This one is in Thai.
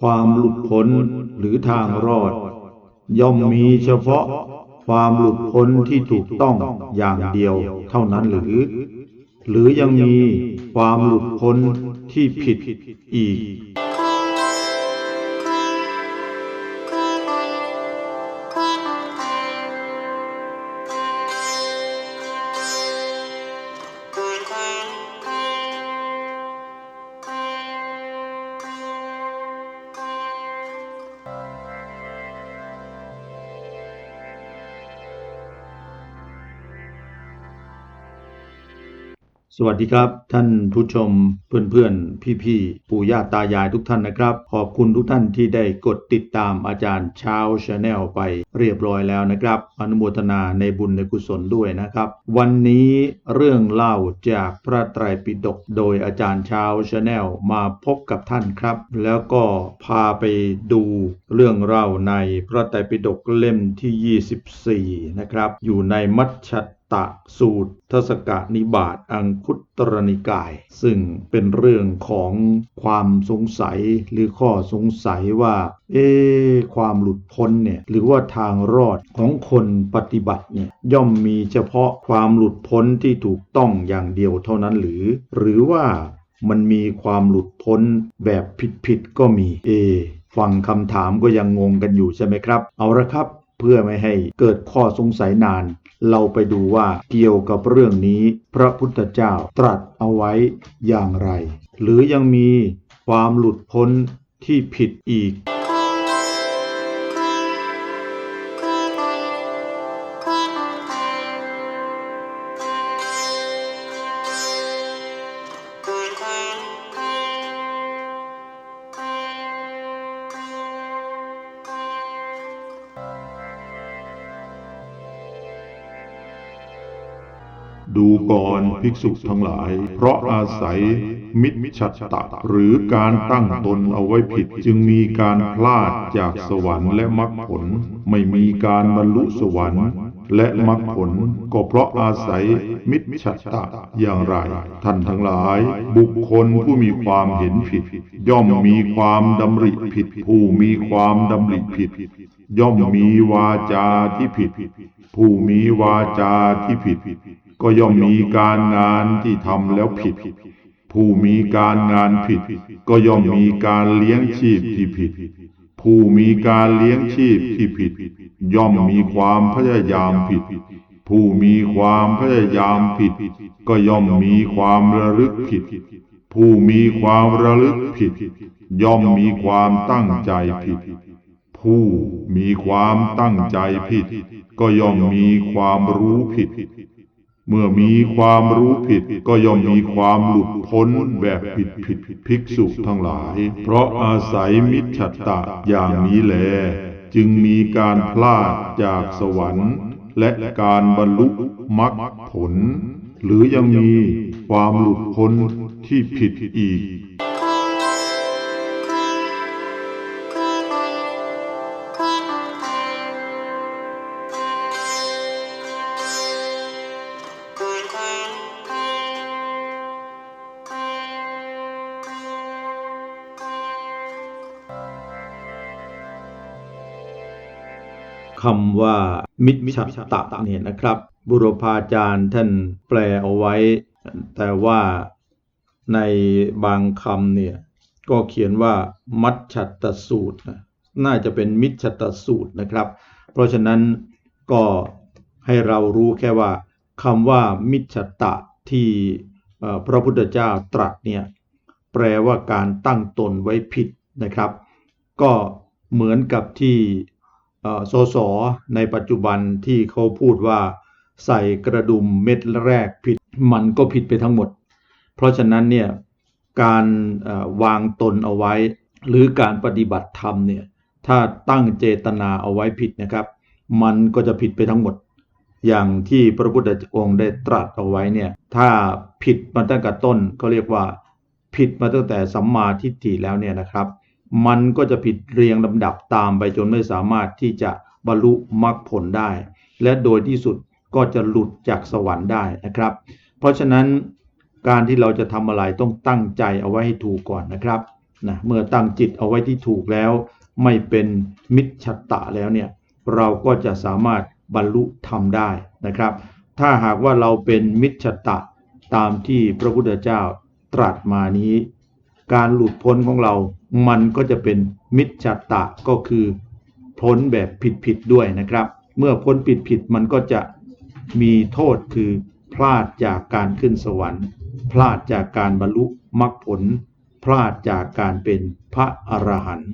ความหลุดพ้นหรือทางรอด ย่อมมีเฉพาะความหลุดพ้นที่ถูกต้องอย่างเดียวเท่านั้นหรือ หรือยังมีความหลุดพ้นที่ผิดอีก สวัสดีครับท่านผู้ชมเพื่อนๆ พี่ๆ ปู่ย่าตายายทุกท่านนะครับ ขอบคุณทุกท่านที่ได้กดติดตามอาจารย์เช้าชาแนลไปเรียบร้อยแล้วนะครับ อนุโมทนาในบุญในกุศลด้วยนะครับ วันนี้เรื่องเล่าจากพระไตรปิฎกโดยอาจารย์เช้าชาแนลมาพบกับท่านครับ แล้วก็พาไปดูเรื่องเล่าในพระไตรปิฎกเล่มที่ 24 นะครับ อยู่ในมัชฌ ตะสูตร ทศกะนิบาตอังคุตรนิกาย ซึ่งเป็นเรื่องของความสงสัยหรือข้อสงสัยว่า เอ๊ความหลุดพ้นเนี่ยหรือว่าทางรอดของคนปฏิบัติเนี่ยย่อมมีเฉพาะความหลุดพ้นที่ถูกต้องอย่างเดียวเท่านั้นหรือ หรือว่ามันมีความหลุดพ้นแบบผิดๆก็มีเอฟังคำถามก็ยังงงกันอยู่ใช่ไหมครับ เอาละครับ เพื่อไม่ให้เกิดข้อสงสัยนาน เราไปดูว่าเกี่ยวกับเรื่องนี้ พระพุทธเจ้าตรัสเอาไว้อย่างไร หรือยังมีความหลุดพ้นที่ผิดอีก ดูก่อนภิกษุทั้งหลาย เพราะอาศัยมิจฉัตตะหรือการตั้งตนเอาไว้ผิด จึงมีการพลาดจากสวรรค์และมรรคผล ไม่มีการบรรลุสวรรค์และมรรคผลก็เพราะอาศัยมิจฉัตตะอย่างไร ท่านทั้งหลาย บุคคลผู้มีความเห็นผิด ย่อมมีความดำริผิด ผู้มีความดำริผิด ย่อมมีวาจาที่ผิด ผู้มีวาจาที่ผิด ก็ย่อมมีการงานที่ทำแล้วผิด ผู้มีการงานผิด ก็ย่อมมีการเลี้ยงชีพที่ผิด ผู้มีการเลี้ยงชีพที่ผิด ย่อมมีความพยายามผิด ผู้มีความพยายามผิด ก็ย่อมมีความระลึกผิด ผู้มีความระลึกผิด ย่อมมีความตั้งใจผิดผู้มีความตั้งใจผิด ก็ย่อมมีความรู้ผิด เมื่อมีความรู้ผิดก็ย่อมมีความหลุดพ้นแบบผิดผิดภิกษุทั้งหลาย เพราะอาศัยมิจฉาตตะอย่างนี้แล จึงมีการพลาดจากสวรรค์ และการบรรลุมรรคผล หรือยังมีความหลุดพ้นที่ผิดอีก คำว่ามิจฉัตตะเนี่ยนะครับ บุรพาจารย์ท่านแปลเอาไว้ แต่ว่าในบางคำเนี่ยก็เขียนว่ามัชฉัตสูตรนะน่าจะเป็นมิจฉัตสูตรนะครับ เพราะฉะนั้นก็ให้เรารู้แค่ว่าคำว่ามิจฉัตะที่พระพุทธเจ้าตรัสเนี่ยแปลว่าการตั้งตนไว้ผิดนะครับ ก็เหมือนกับที่ สสในปัจจุบันที่เขาพูดว่าใส่กระดุมเม็ดแรกผิดมันก็ผิดไปทั้งหมด เพราะฉะนั้นเนี่ยการวางตนเอาไว้ หรือการปฏิบัติธรรมเนี่ยถ้าตั้งเจตนาเอาไว้ผิดนะครับ มันก็จะผิดไปทั้งหมด อย่างที่พระพุทธองค์ได้ตรัสเอาไว้เนี่ยถ้าผิดมาตั้งแต่ต้นก็เรียกว่าผิดมาตั้งแต่สัมมาทิฏฐิแล้วเนี่ยนะครับ มันก็จะผิดเรียงลำดับตามไปจนไม่สามารถที่จะบรรลุมรรคผลได้ และโดยที่สุดก็จะหลุดจากสวรรค์ได้นะครับ เพราะฉะนั้นการที่เราจะทำอะไรต้องตั้งใจเอาไว้ให้ถูกก่อนนะครับนะเมื่อตั้งจิตเอาไว้ที่ถูกแล้ว ไม่เป็นมิจฉัตะแล้วเนี่ยเราก็จะสามารถบรรลุธรรมได้นะครับ ถ้าหากว่าเราเป็นมิจฉาตะตามที่พระพุทธเจ้าตรัสมานี้ การหลุดพ้นของเรา มันก็จะเป็นมิจฉาตะก็คือพ้นแบบผิดๆด้วยนะครับ เมื่อพ้นผิดๆมันก็จะมีโทษคือพลาดจากการขึ้นสวรรค์ พลาดจากการบรรลุมรรคผล พลาดจากการเป็นพระอรหันต์